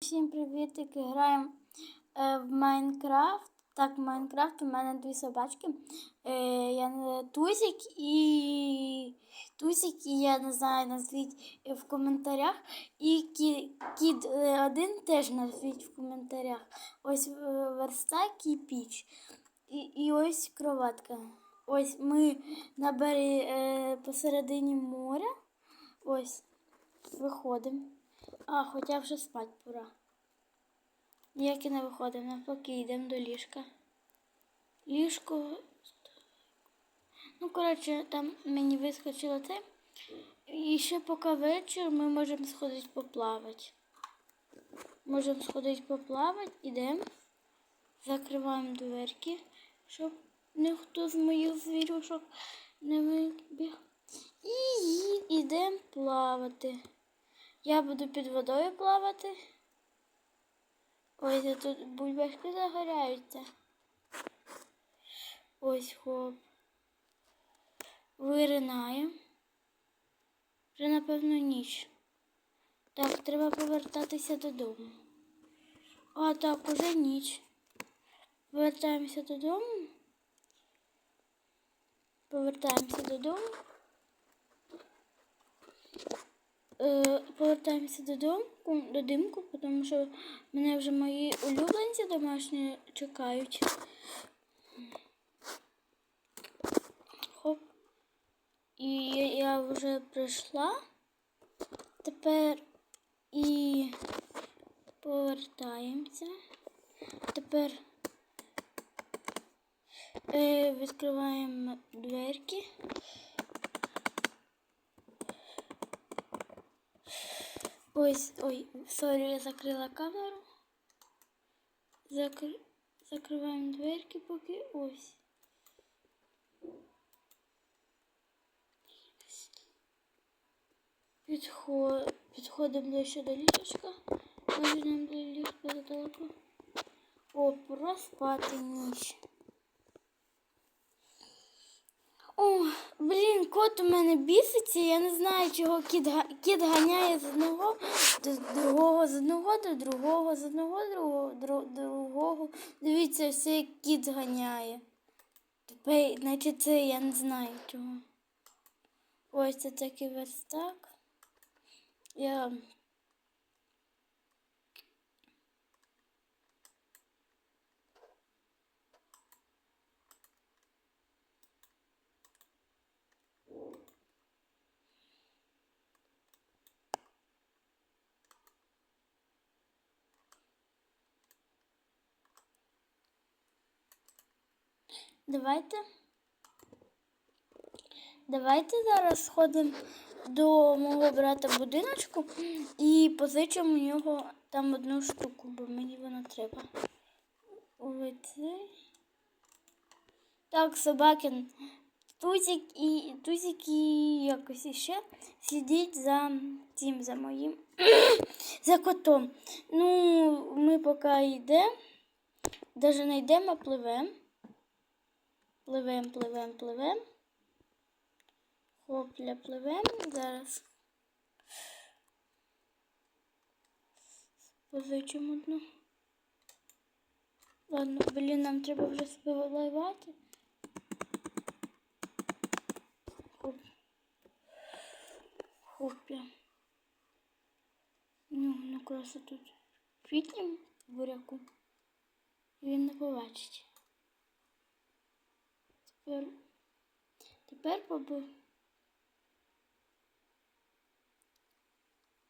Всім привітики! Граємо е, в Майнкрафт. Так, в Майнкрафт у мене дві собачки. Е, я не Тузик і Тузик, і я не знаю, назвіть в коментарях. І кі, кіт е, один теж назвіть в коментарях. Ось е, верстак і піч. І, і ось кроватка. Ось ми на бері е, посередині моря. Ось виходимо. А, хоча вже спать пора. Ніяк і не виходимо, навпаки, йдемо до ліжка. Ліжко. Ну, коротше, там мені вискочило це. І ще поки вечір ми можемо сходити поплавати. Можемо сходити поплавати, йдемо, закриваємо дверки, щоб ніхто з моїх звірюшок не вибіг. І йдемо плавати. Я буду під водою плавати. Ось тут бульбашки загоряються. Ось хоп. Виринаємо. Вже, напевно, ніч. Так, треба повертатися додому. А так, уже ніч. Повертаємося додому. Повертаємося додому. Е, повертаємося додому, до димку, тому що мене вже мої улюбленці домашні чекають. Хоп. І я вже прийшла. Тепер і повертаємося. Тепер е, відкриваємо дверки. Ось, ой, сорі, я закрила камеру. Закр... Закриваємо дверки поки ось. Підхо... Підходимо ближче до ліжечка. Може до ліжка задалеко. О, пора спати ніч. О, блін, кот у мене біситься, я не знаю, чого кіт, кіт ганяє з одного до другого, з одного до другого, з одного до другого, дру- другого. Дивіться, все кіт ганяє. Тепер, наче це я не знаю чого. Ось це такий верстак. Я Давайте. Давайте зараз сходимо до мого брата будиночку і позичимо у нього там одну штуку, бо мені вона треба. Так, собакин. Тузик і Тузик і якось іще сидіть за тим, за моїм за котом. Ну, ми поки йдемо, навіть не йдемо, а пливемо. Пливем, пливем, пливем. Хопля, пливем. Зараз. Позичимо одну. Ладно, блін, нам треба вже спливати. Хоп. Хопля. Ну, ну краса тут. Фітнім буряку. Він не побачить. Тепер, тепер поби.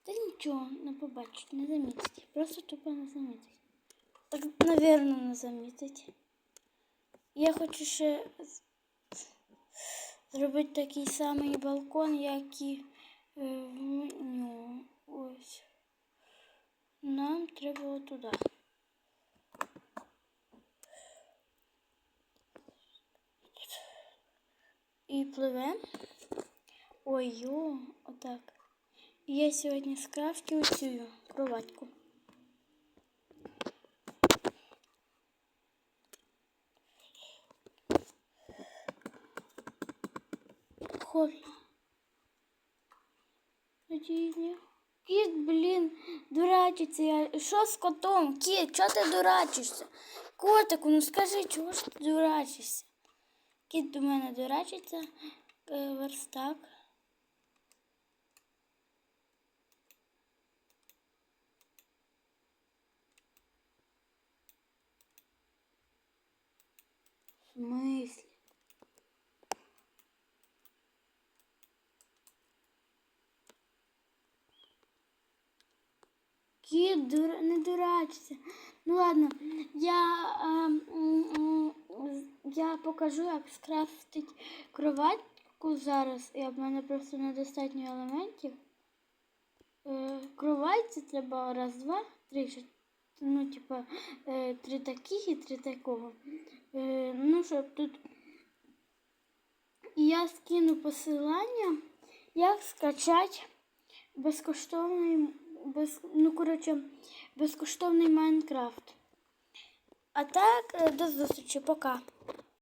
Та нічого не побачить, не замітить. Просто тупо не замітить. Так, напевно, не замітить. Я хочу ще зробити такий самий балкон, як і е, в нього. Ось. Нам треба отуда. І пливе. Ой-йо, отак. І я сьогодні скрафтю цю кроватку. Ні. Кіт, блін, дурачиться. Я... Що з котом? Кіт, чого ти дурачишся? Котику, ну скажи, чого ж ти дурачишся? Кіт до мене дурачиться, е, верстак. В смысле? Кіт, дура... не дурачся. Ну ладно, я, ем, м, м, я покажу, як скрафтити кроватку зараз. І в мене просто недостатньо елементів. Е, кровать це треба раз, два, три. Ну, типа, е, три таких і три такого. Е, ну, щоб тут. І я скину посилання, як скачати безкоштовний, без, ну, коротше, безкоштовний Майнкрафт. А так, е, до зустрічі, пока.